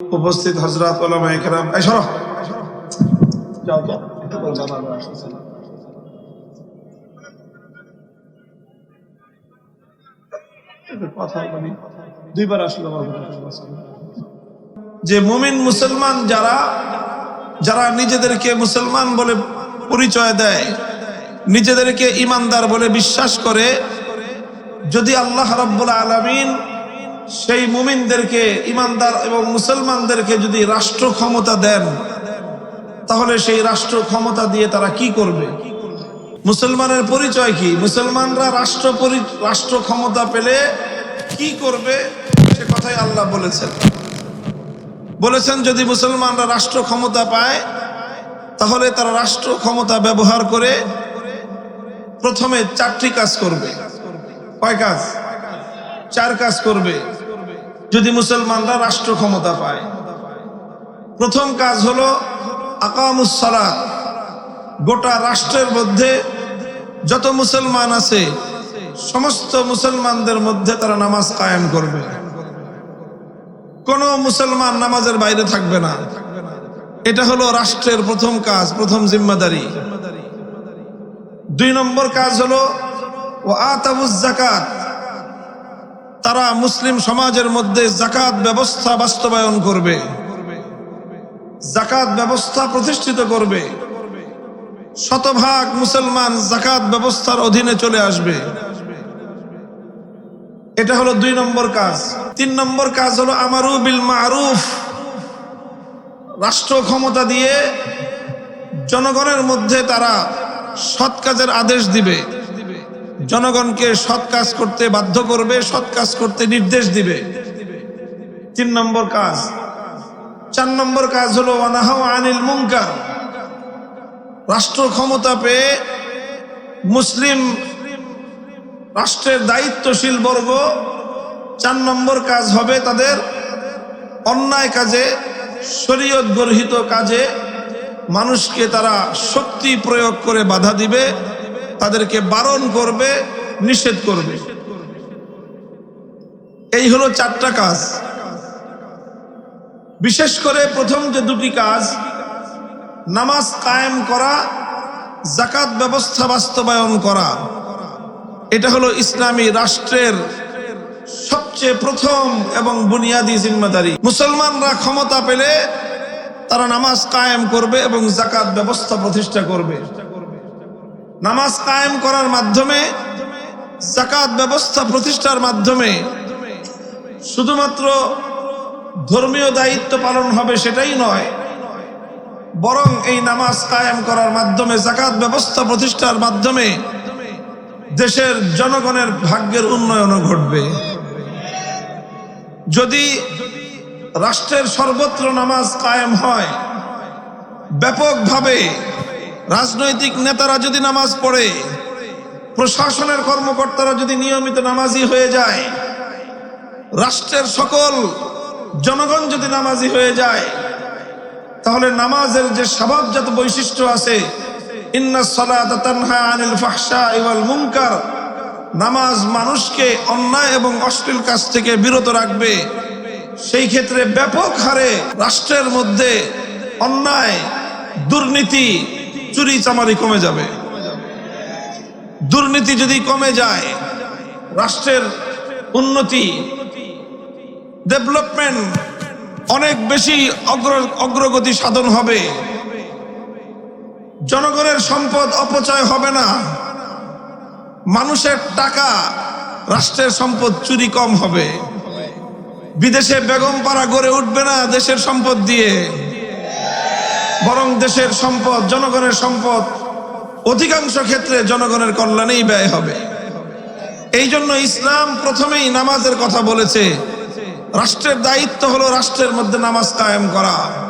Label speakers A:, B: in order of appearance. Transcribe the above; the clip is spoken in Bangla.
A: উপস্থিত হজরত। যে মুমিন মুসলমান যারা যারা নিজেদেরকে মুসলমান বলে পরিচয় দেয়, নিজেদেরকে ইমানদার বলে বিশ্বাস করে, যদি আল্লাহ রাব্বুল আলামিন সেই মুমিনদেরকে, ইমানদার এবং মুসলমানদেরকে যদি রাষ্ট্র ক্ষমতা দেন, তাহলে সেই রাষ্ট্র ক্ষমতা দিয়ে তারা কি করবে? মুসলমানের পরিচয় কি? মুসলমানরা রাষ্ট্র রাষ্ট্র ক্ষমতা পেলে কি করবে? সে কথাই আল্লাহ বলেছেন। বলেছেন, যদি মুসলমানরা রাষ্ট্র ক্ষমতা পায়, তাহলে তারা রাষ্ট্র ক্ষমতা ব্যবহার করে প্রথমে চারটি কাজ করবে। কয় কাজ? চার কাজ করবে। যদি মুসলমানরা রাষ্ট্র ক্ষমতা পায়। প্রথম কাজ হলো আকামুসলাত গোটা রাষ্ট্রের মধ্যে যত মুসলমান আছে, সমস্ত মুসলমানদের মধ্যে তারা নামাজ কায়েম করবে। কোন মুসলমান নামাজের বাইরে থাকবে না। এটা হলো রাষ্ট্রের প্রথম কাজ, প্রথম জিম্মাদারি। দুই নম্বর কাজ হলো ও আতাবুজ জাকাত তারা মুসলিম সমাজের মধ্যে জাকাত ব্যবস্থা বাস্তবায়ন করবে। জাকাত ব্যবস্থা প্রতিষ্ঠিত করবে। শতভাগ মুসলমান জাকাত ব্যবস্থার অধীনে চলে আসবে। এটা হলো দুই নম্বর কাজ। তিন নম্বর কাজ হলো আমারু বিল মারুফ। রাষ্ট্র ক্ষমতা দিয়ে জনগণের মধ্যে তারা সৎ কাজের আদেশ দিবে। জনগণকে সৎ কাজ করতে বাধ্য করবে, সৎ কাজ করতে নির্দেশ দিবে। তিন নম্বর কাজ। চার নম্বর কাজ হলো অনাহাও আনিল মুঙ্কার রাষ্ট্র ক্ষমতা পেয়ে মুসলিম রাষ্ট্রের দায়িত্বশীল বর্গ চার নম্বর কাজ হবে তাদের অন্যায় কাজে, শরীয়ত গর্হিত কাজে মানুষকে তারা শক্তি প্রয়োগ করে বাধা দিবে। তাদেরকে বারণ করবে, নিষেধ করবে। এই হলো চারটা কাজ। বিশেষ করে প্রথম যে দুটি কাজ, নামাজ কায়েম করা জাকাত ব্যবস্থা বাস্তবায়ন করা। এটা হলো ইসলামী রাষ্ট্রের সবচেয়ে প্রথম এবং বুনিয়াদী জিম্মাদারি। মুসলমানরা ক্ষমতা পেলে তারা নামাজ কায়েম করবে এবং জাকাত ব্যবস্থা প্রতিষ্ঠা করবে। নামাজ কায়েম করার মাধ্যমে জাকাত ব্যবস্থা প্রতিষ্ঠার মাধ্যমে শুধুমাত্র ধর্মীয় দায়িত্ব পালন হবে সেটাই নয়, বরং এই নামাজ কায়েম করার মাধ্যমে জাকাত ব্যবস্থা প্রতিষ্ঠার মাধ্যমে দেশের জনগণের ভাগ্যের উন্নয়নও ঘটবে। যদি রাষ্ট্রের সর্বত্র নামাজ কায়েম হয়, ব্যাপকভাবে রাজনৈতিক নেতারা যদি নামাজ পড়ে, প্রশাসনের কর্মকর্তারা যদি নিয়মিত নামাজি হয়ে যায়, রাষ্ট্রের সকল জনগণ যদি নামাজি হয়ে যায়, তাহলে নামাজের যে স্বভাবজাত বৈশিষ্ট্য আছে নামাজ মানুষকে অন্যায় এবং অশ্লীল কাজ থেকে বিরত রাখবে। সেই ক্ষেত্রে ব্যাপক হারে রাষ্ট্রের মধ্যে অন্যায়, দুর্নীতি চুরি চামারি কমে যাবে, দুর্নীতি যদি কমে যায়, রাষ্ট্রের উন্নতি ডেভেলপমেন্ট অনেক বেশি অগ্র, অগ্রগতি সাধন হবে। জনগণের সম্পদ অপচয় হবে না। মানুষের টাকা, রাষ্ট্রের সম্পদ চুরি কম হবে। বিদেশে বেগম পাড়া গড়ে উঠবে না দেশের সম্পদ দিয়ে। বরং দেশের সম্পদ, জনগণের সম্পদ, অধিকাংশ ক্ষেত্রে জনগণের কল্যাণেই ব্যয় হবে। এই জন্য ইসলাম প্রথমেই নামাজের কথা বলেছে। রাষ্ট্রের দায়িত্ব হলো রাষ্ট্রের মধ্যে নামাজ কায়েম করা।